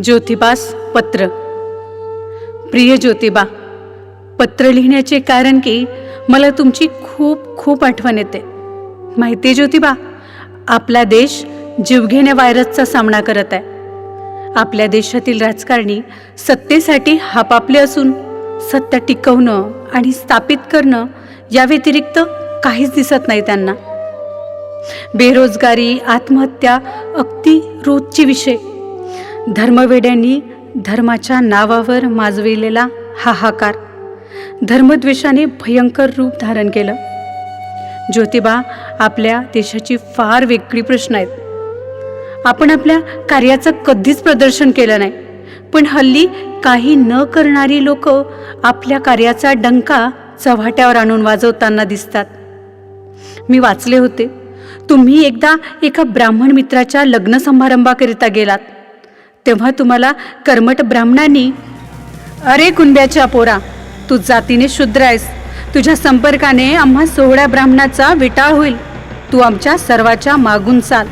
ज्योतिबास पत्र. प्रिय ज्योतिबा पत्र लिहिण्याचे कारण की मला तुमची खूप खूप आठवण येते. माहिती आहे ज्योतिबा आपला देश जीवघेण्या व्हायरसचा सामना करत आहे. आपल्या देशातील राजकारणी सत्तेसाठी हापापले असून सत्य टिकवणं आणि स्थापित करणं या व्यतिरिक्त काहीच दिसत नाही त्यांना. बेरोजगारी आत्महत्या अगदी रोजची विषय. धर्मवेड्यांनी धर्माच्या नावावर माजविलेला हाहाकार. धर्मद्वेषाने भयंकर रूप धारण केलं. ज्योतिबा आपल्या देशाची फार वेगळी प्रश्न आहेत. आपण आपल्या कार्याचं कधीच प्रदर्शन केलं नाही. पण हल्ली काही न करणारी लोक आपल्या कार्याचा डंका चव्हाट्यावर आणून वाजवताना दिसतात. मी वाचले होते. तुम्ही एकदा एका ब्राह्मण मित्राच्या लग्न समारंभाकरिता गेलात. तेव्हा तुम्हाला कर्मट ब्राह्मणांनी अरे कुंब्याच्या पोरा तू जातीने शूद्र आहेस. तुझ्या संपर्काने आम्हा सोहळ्या ब्राह्मणाचा विटाळ होईल. तू आमच्या सर्वाच्या मागून चाल.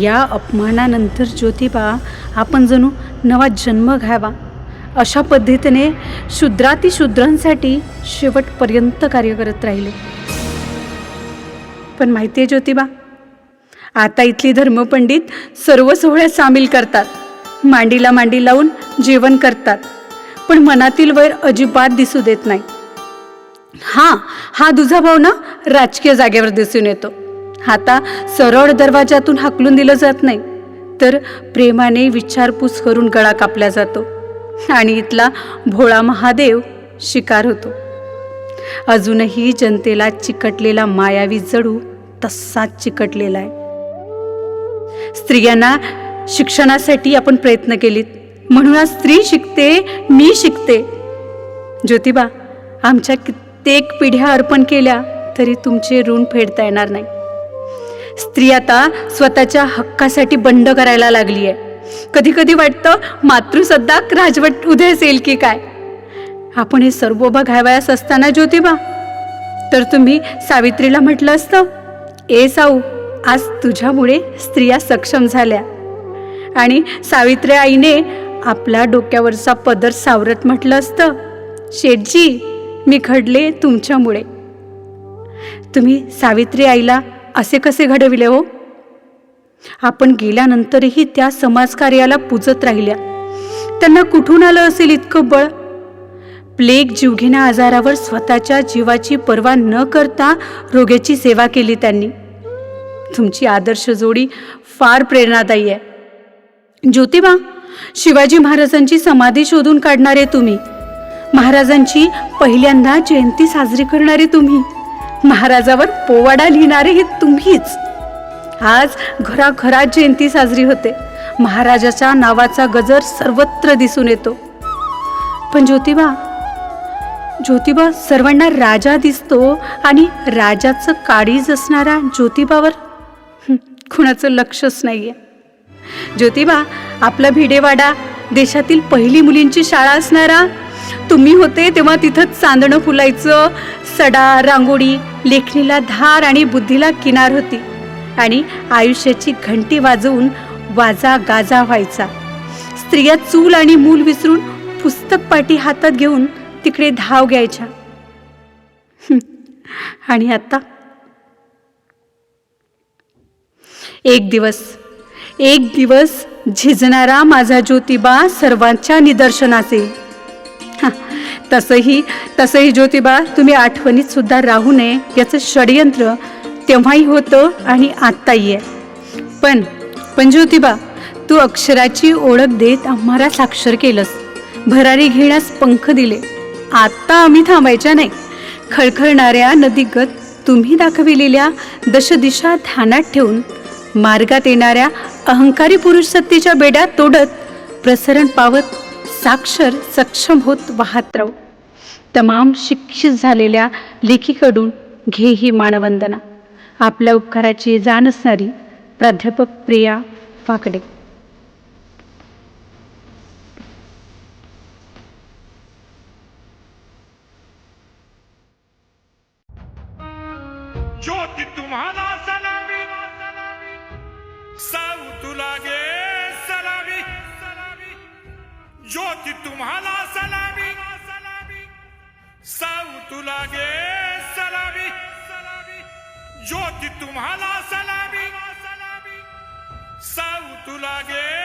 या अपमानानंतर ज्योतिबा आपण जणू नवा जन्म घ्यावा. अशा पद्धतीने शूद्रातिशूद्रांसाठी शेवटपर्यंत कार्य करत राहिले. पण माहिती आहे ज्योतिबा आता इथली धर्मपंडित सर्व सोहळ्यात सामील करतात. मांडीला मांडी लावून जेवण करतात. पण मनातील वैर अजिबात दिसू देत नाही. हा हा दुजाभाव ना राजकीय जागेवर दिसून येतो. आता सरळ दरवाजातून हाकलून दिलं जात नाही. तर प्रेमाने विचारपूस करून गळा कापला जातो. आणि इथला भोळा महादेव शिकार होतो. अजूनही जनतेला चिकटलेला मायावी जडू तसाच चिकटलेला आहे. स्त्रियांना शिक्षणासाठी आपण प्रयत्न केलीत. म्हणून आज स्त्री शिकते मी शिकते. ज्योतिबा आमच्या कित्येक पिढ्या अर्पण केल्या तरी तुमचे ऋण फेडता येणार नाही. स्त्री आता स्वतःच्या हक्कासाठी बंड करायला लागली आहे. कधी कधी वाटतं मातृसद्दाक राजवट उदयच येईल की काय? आपण हे सर्व बघावयास असताना ज्योतिबा? तर तुम्ही सावित्रीला म्हटलं असतं ए साऊ आज तुझ्यामुळे स्त्रिया सक्षम झाल्या. आणि सावित्री आईने आपला डोक्यावरचा पदर सावरत म्हटलं असतं शेठजी मी घडले तुमच्यामुळे. तुम्ही सावित्री आईला असे कसे घडविले हो? आपण गेल्यानंतरही त्या समाजकार्याला पूजत राहिल्या. त्यांना कुठून आलं असेल इतकं बळ? प्लेग जीवघेण्या आजारावर स्वतःच्या जीवाची पर्वा न करता रोग्याची सेवा केली त्यांनी. तुमची आदर्श जोडी फार प्रेरणादायी आहे. ज्योतिबा शिवाजी महाराजांची समाधी शोधून काढणारे तुम्ही. महाराजांची पहिल्यांदा जयंती साजरी करणारे तुम्ही. महाराजावर पोवाडा लिहिणारे हे तुम्हीच. आज घराघरात जयंती साजरी होते. महाराजाच्या नावाचा गजर सर्वत्र दिसून येतो. पण ज्योतिबा ज्योतिबा सर्वांना राजा दिसतो आणि राजाचं काळीज असणारा ज्योतिबावर हं, कुणाचं लक्षच आहे ज्योतिबा आपला भिडेवाडा देशातील पहिली मुलींची शाळा असणारा. तुम्ही होते तेव्हा तिथं चांदणं फुलायचं सडा रांगोळी लेखणीला धार आणि बुद्धीला किनार होती. आणि आयुष्याची घंटी वाजवून वाजा गाजा व्हायचा. स्त्रिया चूल आणि मूल विसरून पुस्तक पाठी हातात घेऊन तिकडे धाव घ्यायच्या. आणि आता? एक दिवस. एक दिवस झिजणारा माझा ज्योतिबा सर्वांच्या निदर्शनाचे. तसंही तसंही ज्योतिबा तुम्ही आठवणीत सुद्धा राहू नये याचं षडयंत्र तेव्हाही होतं आणि आत्ताही आहे. पण पण ज्योतिबा तू अक्षराची ओळख देत आम्हाला साक्षर केलंस. भरारी घेण्यास पंख दिले. आत्ता आम्ही थांबायच्या नाही. खळखळणाऱ्या नदीगत तुम्ही दाखविलेल्या दशदिशा ध्यानात ठेवून मार्गात येणाऱ्या अहंकारी पुरुष सत्तेच्या बेड्या तोडत प्रसरण पावत साक्षर सक्षम होत वाहत राहू. तमाम शिक्षित झालेल्या लेखीकडून घे ही मानवंदना. आपल्या उपकाराची जाण असणारी प्राध्यापक प्रिया फाकडे ज्योती तुम्हाला साऊ गे सलामी। ज्योती तुम्हाला सलामी। साऊ गे सलामी। ज्योती तुम्हाला सलामी। साऊ गे